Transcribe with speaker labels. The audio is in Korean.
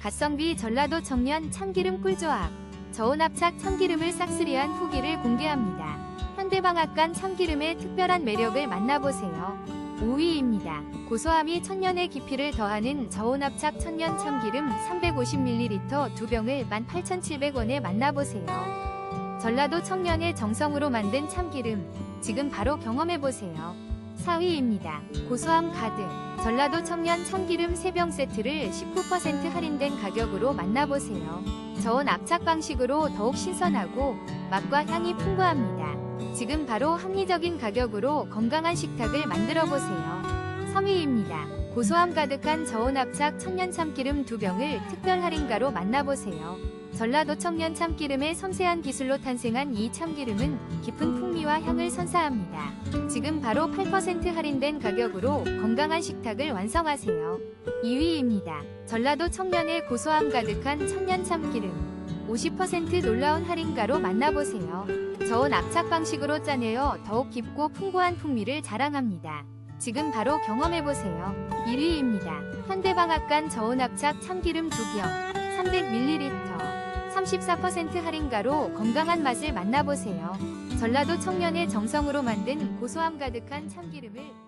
Speaker 1: 가성비 전라도 청년 참기름 꿀조합. 저온 압착 참기름을 싹쓸이한 후기를 공개합니다. 현대방앗간 참기름의 특별한 매력을 만나보세요. 5위입니다. 고소함이 천년의 깊이를 더하는 저온 압착 천년 참기름 350ml 두 병을 18,700원에 만나보세요. 전라도 청년의 정성으로 만든 참기름 지금 바로 경험해보세요. 4위입니다. 고소함 가득 전라도 청년 참기름 3병 세트를 19% 할인된 가격으로 만나보세요. 저온 압착 방식으로 더욱 신선하고 맛과 향이 풍부합니다. 지금 바로 합리적인 가격으로 건강한 식탁을 만들어 보세요. 3위입니다. 고소함 가득한 저온 압착 천년 참기름 두 병을 특별 할인가로 만나보세요. 전라도 청년 참기름의 섬세한 기술로 탄생한 이 참기름은 깊은 풍미와 향을 선사합니다. 지금 바로 8% 할인된 가격으로 건강한 식탁을 완성하세요. 2위입니다. 전라도 청년의 고소함 가득한 천년 참기름. 50% 놀라운 할인가로 만나보세요. 저온 압착 방식으로 짜내어 더욱 깊고 풍부한 풍미를 자랑합니다. 지금 바로 경험해보세요. 1위입니다. 현대방앗간 저온 압착 참기름 2병 300ml 34% 할인가로 건강한 맛을 만나보세요. 전라도 청년의 정성으로 만든 고소함 가득한 참기름을